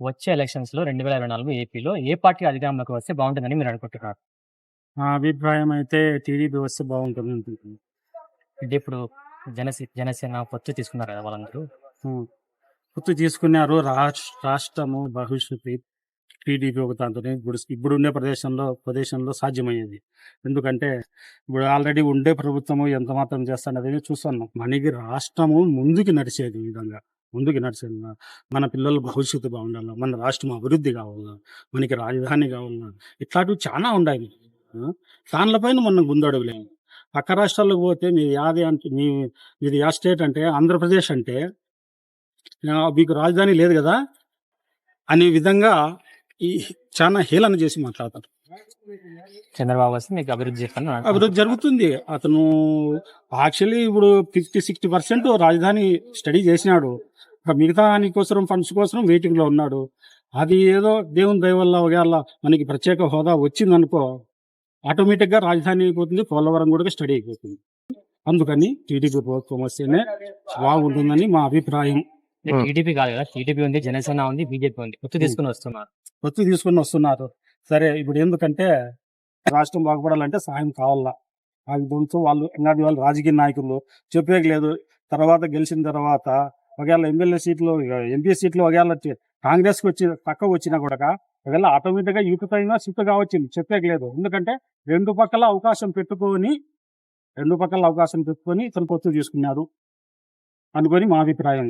వచ్చే ఎలక్షన్స్లో రెండు వేల ఇరవై నాలుగు ఏపీలో ఏ పార్టీ అధికారంలోకి వస్తే బాగుంటుందని మీరు అనుకుంటున్నారు? నా అభిప్రాయం అయితే టీడీపీ వస్తే బాగుంటుంది అనుకుంటున్నాను. అంటే ఇప్పుడు జనసే జనసేన పొత్తు తీసుకున్నారు కదా వాళ్ళందరూ. గుర్తు తీసుకున్నారు. రాష్ట్ర రాష్ట్రము భవిష్యత్తు టీడీపీ ఒక దాంతో ఇప్పుడు ఇప్పుడు ఉండే ప్రదేశంలో ప్రదేశంలో సాధ్యమయ్యేది. ఎందుకంటే ఇప్పుడు ఆల్రెడీ ఉండే ప్రభుత్వము ఎంత మాత్రం చేస్తున్నది చూస్తున్నాం. మనకి రాష్ట్రము ముందుకు నడిచేది ఈ విధంగా. ముందుకు నడిచేది మన పిల్లల భవిష్యత్తు బాగుండాలి మన రాష్ట్రం అభివృద్ధి కావాలా మనకి రాజధాని కావాలా ఇట్లాంటివి చాలా ఉన్నాయి ఆ? దానిపైన మనం ముందడుగులేము పక్క రాష్ట్రాలకు పోతే మీ యాది అంటే మీ మీది యా స్టేట్ అంటే ఆంధ్రప్రదేశ్ అంటే మీకు రాజధాని లేదు కదా అనే విధంగా ఈ చాలా హేళన చేసి మాట్లాడతారు. చంద్రబాబు వస్తే మీకు అభివృద్ధి చేస్తాను అభివృద్ధి జరుగుతుంది. అతను యాక్చువల్లీ ఇప్పుడు ఫిఫ్టీ సిక్స్టీ పర్సెంట్ రాజధాని స్టడీ చేసినాడు. మిగతా దాని కోసం ఫండ్స్ కోసం వెయిటింగ్లో ఉన్నాడు. అది ఏదో దేవుని దయ వల్ల ఒకవేళ మనకి ప్రత్యేక హోదా వచ్చిందనుకో ఆటోమేటిక్గా రాజధాని అయిపోతుంది పోలవరం కూడా స్టడీ అయిపోతుంది. అందుకని టీడీపీ ప్రభుత్వం వస్తేనే బాగుంటుందని మా అభిప్రాయం. టీడీపీ కాదు కదా టీడీపీ ఉంది జనసేన ఉంది బీజేపీ ఉంది. పొత్తు తీసుకుని వస్తున్నారు. ఒత్తి తీసుకొని వస్తున్నారు. సరే ఇప్పుడు ఎందుకంటే రాష్ట్రం బాగుపడాలంటే సాయం కావాలా? ఆ వాళ్ళు ఇంకా వాళ్ళు రాజకీయ నాయకులు చెప్పేకి లేదు. తర్వాత గెలిచిన తర్వాత ఒకవేళ ఎమ్మెల్యే సీట్లు ఎంపీ సీట్లు ఒకవేళ కాంగ్రెస్కి వచ్చి తక్కువ వచ్చినా కూడా ఒకవేళ ఆటోమేటిక్గా యుక్తైనా షిఫ్ట్ కావచ్చింది చెప్పేకి లేదు. ఎందుకంటే రెండు పక్కల అవకాశం పెట్టుకొని రెండు పక్కల అవకాశం పెట్టుకొని ఇతను పొత్తు తీసుకున్నారు అనుకొని మా అభిప్రాయం.